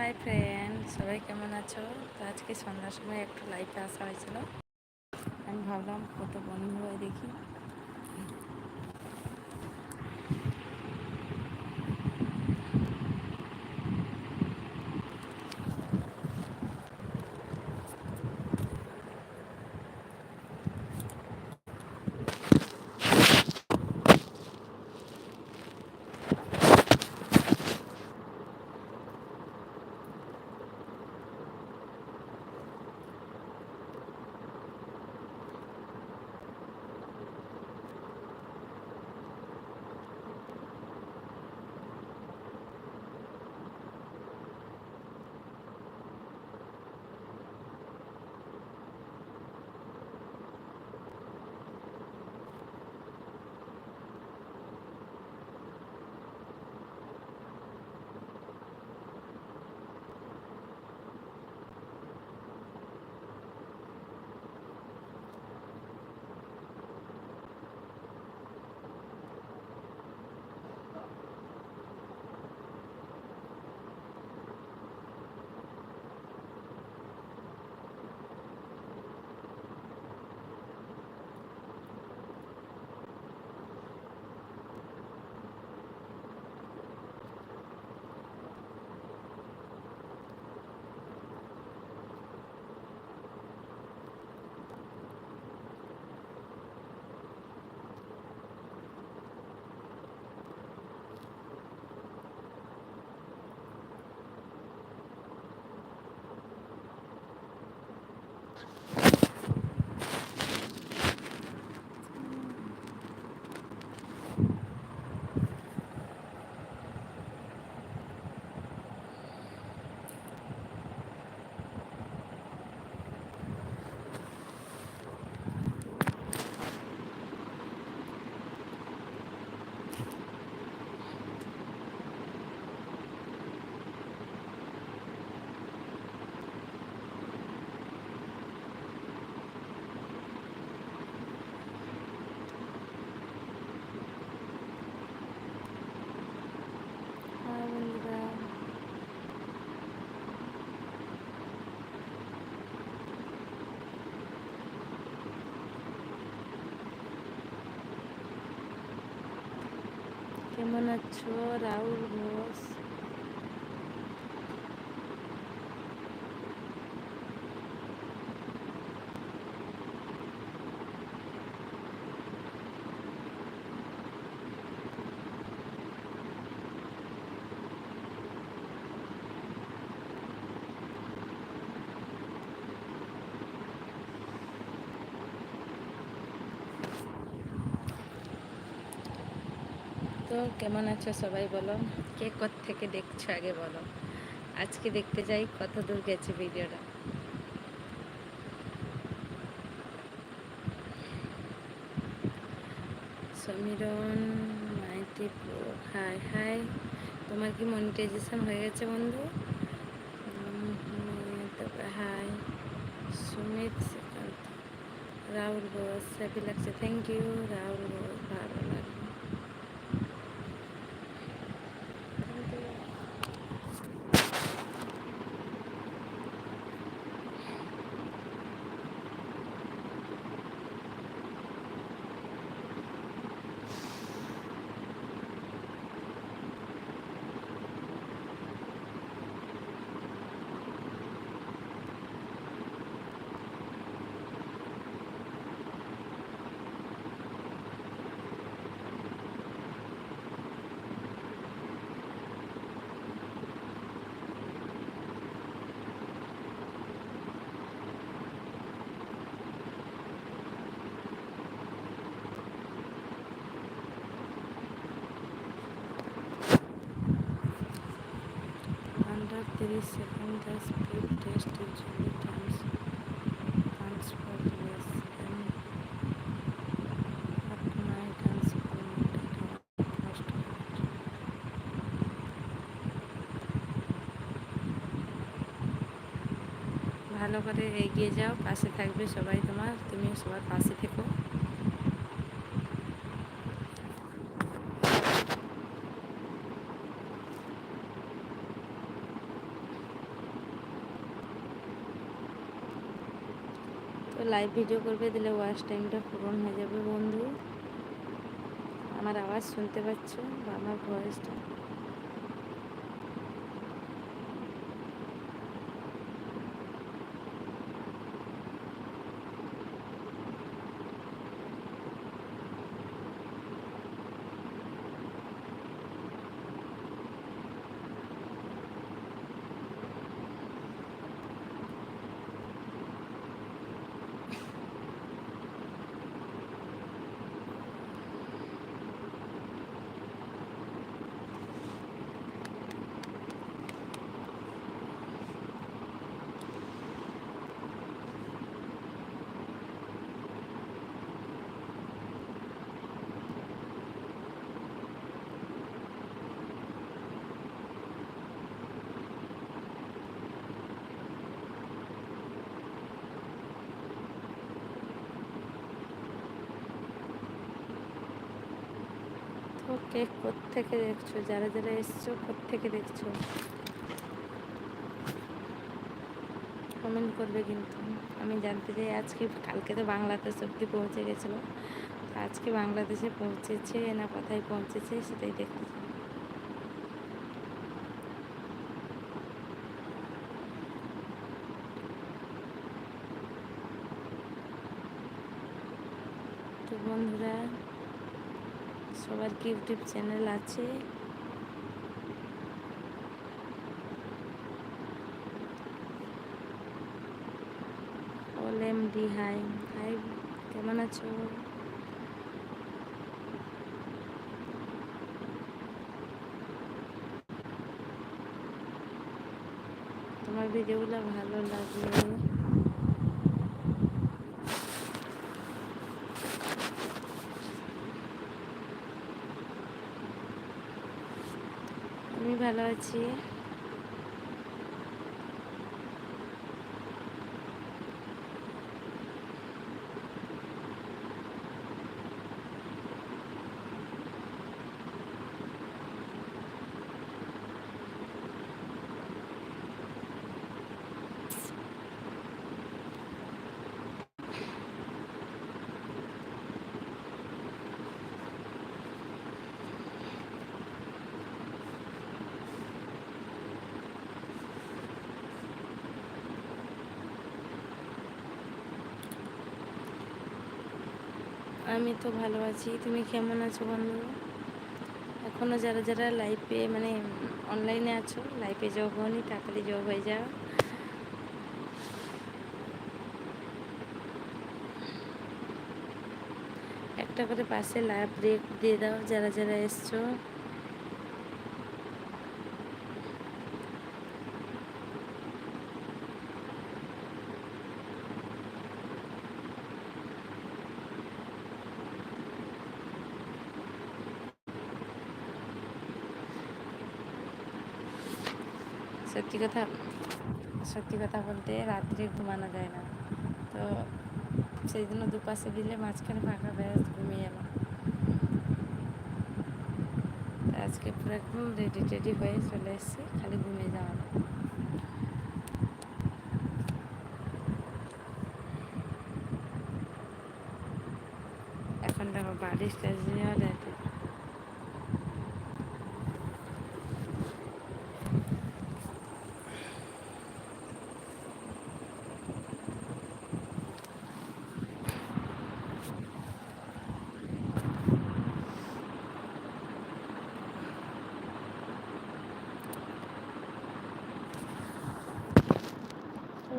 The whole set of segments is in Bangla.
হাই ফ্রেন্ড সবাই কেমন আছো? তো আজকে সন্ধ্যার সময় একটু লাইফে আসা হয়েছিল। আমি ভাবলাম কত বন্ধু হয় দেখি। কেমন আছো রাহুল ঘোষ তো কেমন আছো সবাই বলো? কে কোথ থেকে দেখছ আগে বলো? আজকে দেখতে যাই কত দূর গেছে ভিডিওটা। Samiran Maiti hi hi. তোমার কি মনিটাইজেশন হয়ে গেছে বন্ধু? তারপরে হাই। সুমিত রাহুল ঘোষ হ্যাপি লাগছে। থ্যাংক ইউ রাহুল ঘোষ ভালো লাগল Under 30 seconds, the speed test usually turns transfer less than up to 9 tons per minute. First minute. ভালো করে এগিয়ে যাও পাশে থাকবে সবাই তোমার তুমি সবার পাশে থেকো তো লাইভ ভিডিও করবে, দিলে ওয়াশ টাইমটা পূরণ হয়ে যাবে বন্ধু। আমার আওয়াজ শুনতে পাচ্ছ বা আমার ভয়েসটা তো কে থেকে দেখছ? যারা যারা এসছো থেকে দেখছ? কমেন্ট করবে কিন্তু। আমি জানতে চাই, আজকে কালকে তো বাংলাদেশ অব্দি পৌঁছে গেছিল। আজকে বাংলাদেশে পৌঁছেছে না কোথায় পৌঁছেছে সেটাই দেখতে চাই। তো বন্ধুরা সবার কি ইউটিউব চ্যানেল আছে। এম ডি হাই কেমন আছো? তোমার ভিডিওগুলো ভালো লাগল? আমি ভালো আছি আমি তো ভালো আছি। তুমি কেমন আছো বন্ধু? এখনও যারা যারা লাইফে মানে অনলাইনে আছো লাইফে যোগ হওনি তাড়াতাড়ি যোগ হয়ে যাও। একটা করে পাশে লাইভ ব্রেক দিয়ে দাও, যারা যারা এসছো। সত্যি কথা সত্যি কথা বলতে রাত্রে ঘুমানো যায় না। তো সেই জন্য দুপাশে দিলে মাঝখানে ফাঁকা ব্যাস, ঘুমিয়ে গেল আজকে পুরো একদম রেডি টেডি হয়ে চলে এসেছি, খালি ঘুমিয়ে যাওয়া এখন দেখো বাড়ির স্টেজে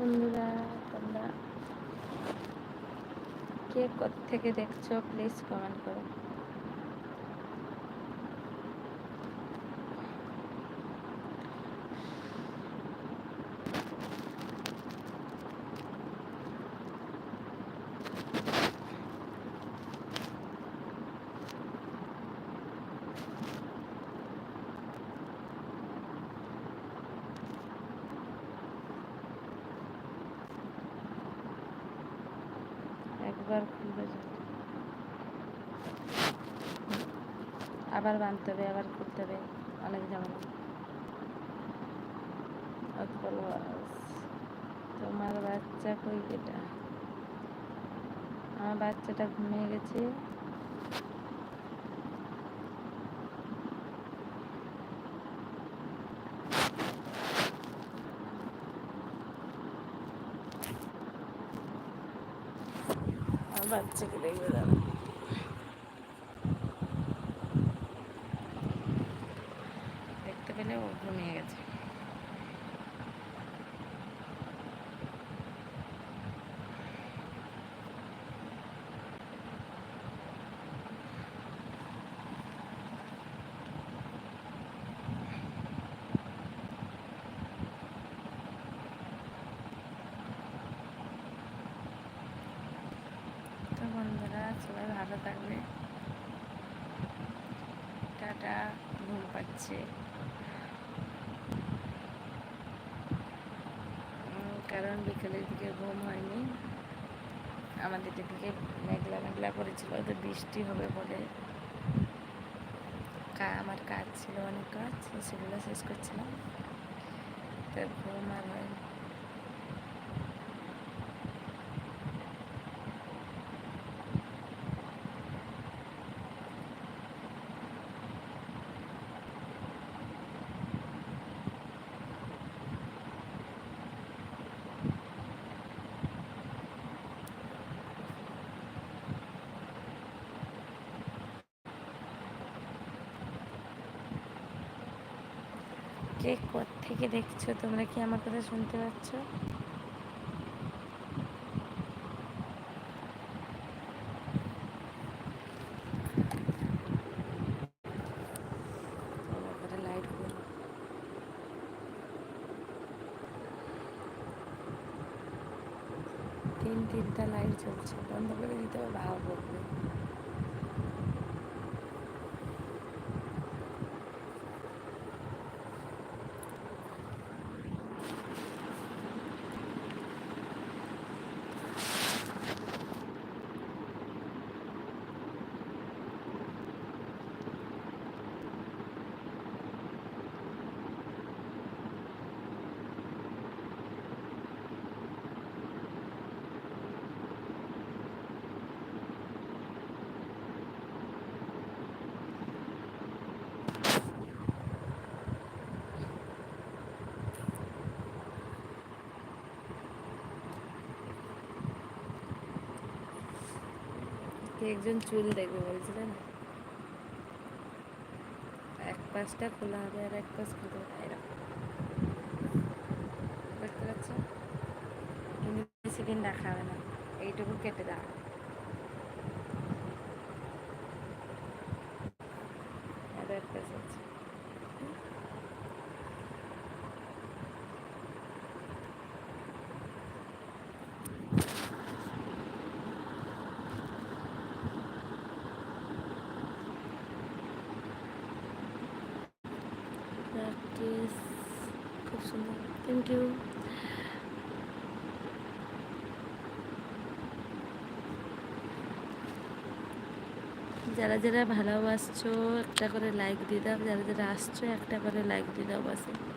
বন্ধুরা তোমরা কে থেকে দেখছ প্লিজ কমেন্ট করো একবার খুলবে আবার বাঁধতে হবে, আবার খুলতে হবে, অনেক ঝামেলা। তোমার বাচ্চা কই এটা আমার বাচ্চাটা ঘুমিয়ে গেছে। বাচ্চাকে দেখবে দাঁড়া দেখতে ঘুমিয়ে গেছে তো বন্ধুরা সবাই ভালো থাকবে টাটা ঘুম পাচ্ছে উম, কারণ বিকেলের দিকে ঘুম হয়নি। আমাদের এদিকে মেঘলা মেঘলা করেছিল তো বৃষ্টি হবে বলে। আমার কাজ ছিল অনেক কাজ, সেগুলো শেষ করছিলাম। তো ঘুম আর হয়নি কে থেকে দেখছ, তোমরা কি আমার কথা শুনতে পাচ্ছ? তিন তিনটা লাইট জ্বলছে, বন্ধ করে দিতে হবে, ভাব। বলবে কে একজন চুল দেখবে বলছিলেন? এক পাশটা খোলা হবে আর এক পাশ হবে। এরকম দেখতে পাচ্ছ? সেকেন্ড রাখা হবে না। এইটুকু কেটে দাও আর এক পাশ আছে প্র্যাকটিস খুব সুন্দর থ্যাংক ইউ যারা যারা ভালোবাসছো, একটা করে লাইক দাও। যারা যারা আসছো, একটা করে লাইক দিয়ে দাও বাসে।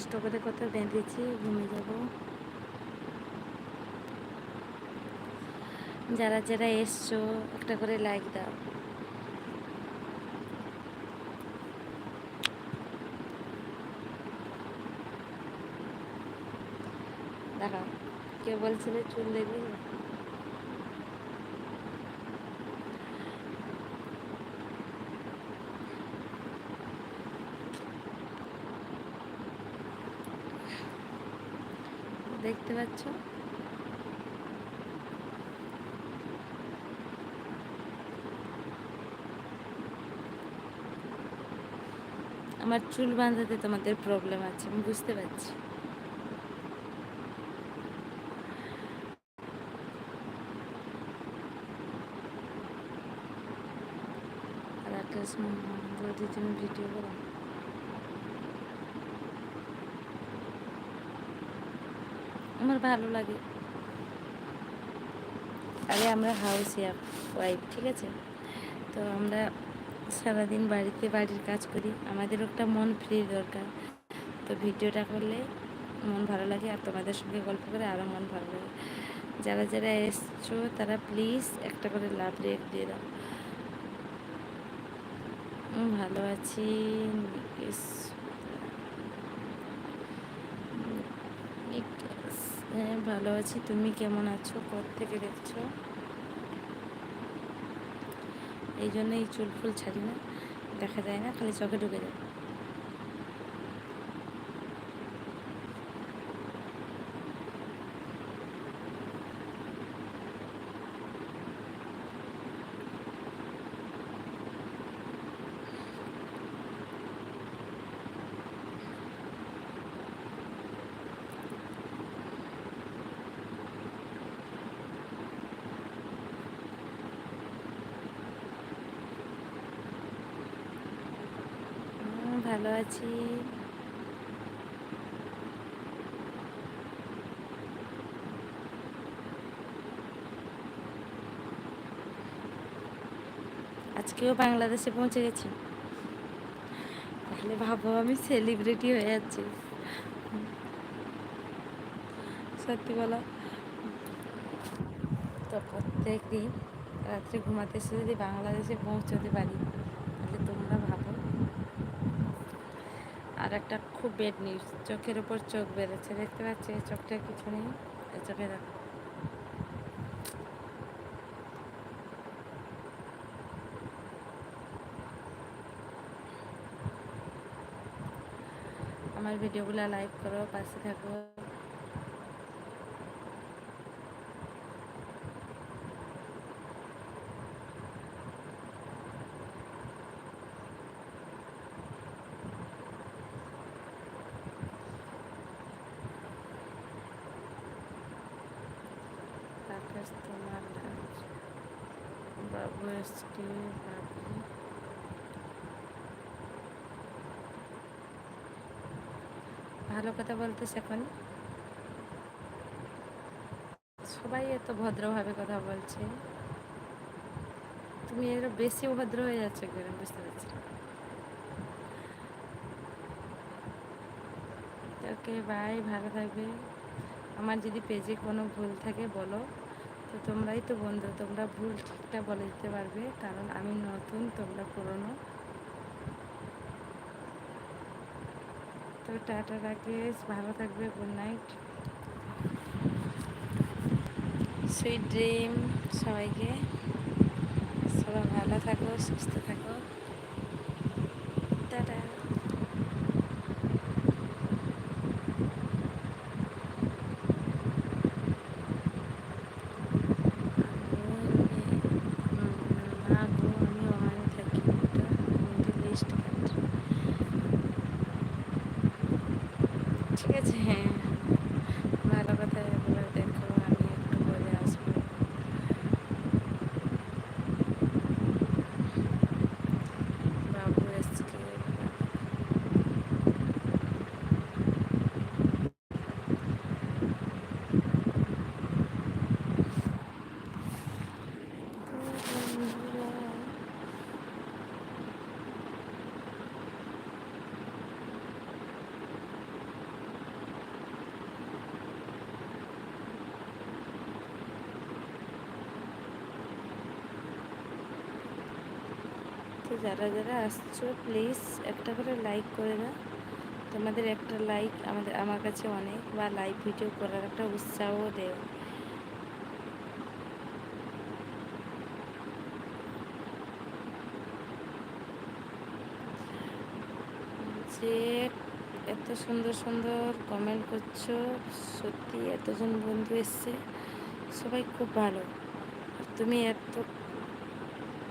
কষ্ট করে কত বেঁধেছি, ঘুমিয়ে যাব। যারা যারা এসছো, একটা করে লাইক দাও। দেখা কে বলছিলে চুল দেখবি যাচ্ছ? আমার চুল বাঁধাতে তোমাদের প্রবলেম আছে আমি বুঝতে পারছি। যদি তুমি ভিডিও করো। আমার ভালো লাগে। আরে আমরা হাউস ওয়াইফ ঠিক আছে? তো আমরা সারাদিন বাড়িতে বাড়ির কাজ করি। আমাদের একটা মন ফ্রি দরকার। তো ভিডিওটা করলে মন ভালো লাগে আর তোমাদের সঙ্গে গল্প করে আরও মন ভালো লাগে। যারা যারা এসছো, তারা প্লিজ একটা করে লাভ রেট দিয়ে দাও। ভালো আছি হ্যাঁ ভালো আছি। তুমি কেমন আছো? থেকে দেখছ? এই জন্য এই চুল ফুল ছাড়ি না। দেখা যায় না, খালি চোখে ঢুকে যায়। আছি। আজকেও বাংলাদেশে পৌঁছে গেছি। তাহলে ভাবো আমি সেলিব্রিটি হয়ে যাচ্ছি সত্যি বলো। তো প্রত্যেক দিন রাত্রে ঘুমাতে এসে যদি বাংলাদেশে পৌঁছতে পারি তাহলে তোমরা ভাবো আর একটা খুব বেড নিউজ চোখের উপর চোখ বেড়েছে দেখতে পাচ্ছি চোখটা কিছু নেই চোখে দেখো। আমার ভিডিওগুলো লাইক করো, পাশে থাকো আকাশ তোমার এসছে বাবু ভালো কথা বলতে শেখন সবাই এত ভদ্রভাবে কথা বলছে। তুমি এর বেশি ভদ্র হয়ে যাচ্ছে কেন? বুঝতে পারছি ওকে বাই ভালো থাকবে। আমার যদি পেজে কোনো ভুল থাকে, বলো। তো তোমরাই তো বন্ধু, তোমরা ভুল ঠিকটা বলে দিতে পারবে, কারণ আমি নতুন, তোমরা পুরনো। তো টাটা, রাকেশ, ভালো থাকবে গুড নাইট সুইট ড্রিম সবাইকে। সবাই ভালো থাকো, সুস্থ থাকো টাটা ঠিক আছে হ্যাঁ ভালো কথা এগুলো দেখো আমি একটু বলে আসব বাবু এসকে তো যারা যারা আসছো প্লিজ একটা করে লাইক করে দাও। তোমাদের একটা লাইক আমাদের, আমার কাছে অনেক, বা লাইভ ভিডিও করার একটা উৎসাহ দেয় যে এত সুন্দর সুন্দর কমেন্ট করছ, সত্যি এতজন বন্ধু এসছে, সবাই খুব ভালো। তুমি এত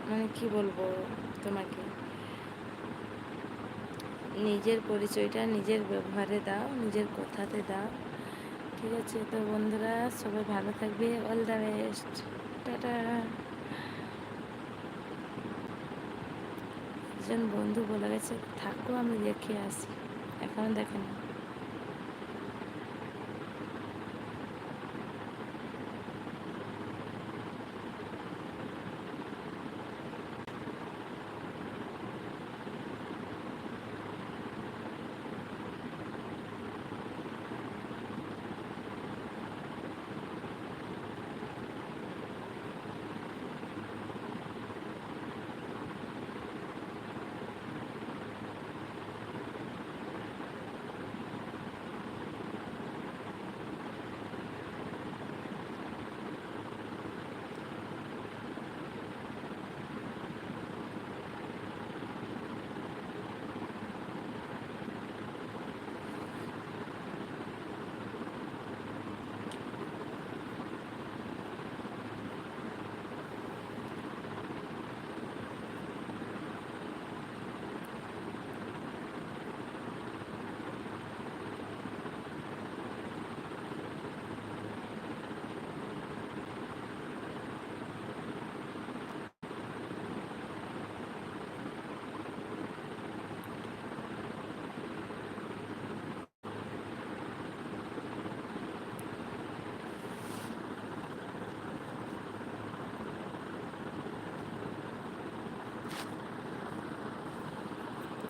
মানে কি বলব? তোমাকে। নিজের পরিচয়টা নিজের ব্যবহারে দাও, নিজের কথাতে দাও। ঠিক আছে? তো বন্ধুরা, সবাই ভালো থাকবে। All the best tata. একজন বন্ধু বলে গেছে, থাকো, আমি দেখে আসি। এখনও দেখেন তো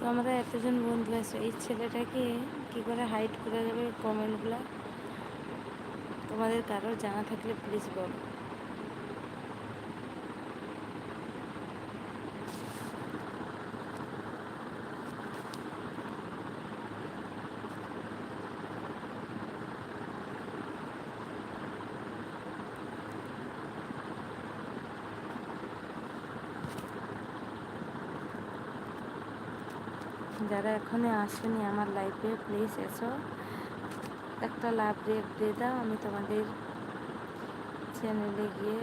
আমরা এতজন বন্ধু আছে, এই ছেলেটাকে কি করে হাইড করা যাবে কমেন্টগুলো তোমাদের কারোর জানা থাকলে প্লিজ বলো। যারা এখনও আসেনি আমার লাইফে প্লিজ এসো। একটা লাভ রেট দিয়ে দাও, আমি তোমাদের চ্যানেলে গিয়ে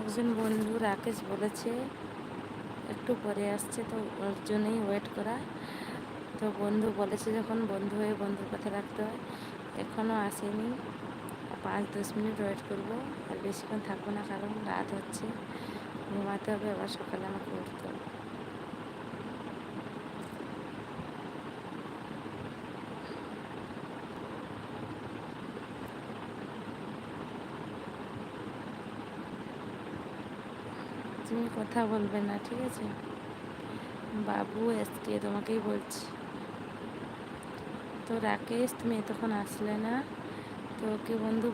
একজন বন্ধু রাকেশ বলেছে একটু পরে আসছে তো ওর জন্যই ওয়েট করা। তো বন্ধু বলেছে যখন বন্ধু হয়ে বন্ধুর কথা রাখতে হয় এখনও আসেনি। পাঁচ দশ মিনিট ওয়েট করব। আর বেশিক্ষণ থাকব না কারণ রাত হচ্ছে। ঘুমাতে হবে, আবার সকালে আমাকে উঠতে হবে তুমি কথা বলবে না, ঠিক আছে? বাবু এসকে তোমাকেই বলছি। তো রাকেশ, তুমি এতক্ষণ আসলে না? তো ওকে বন্ধু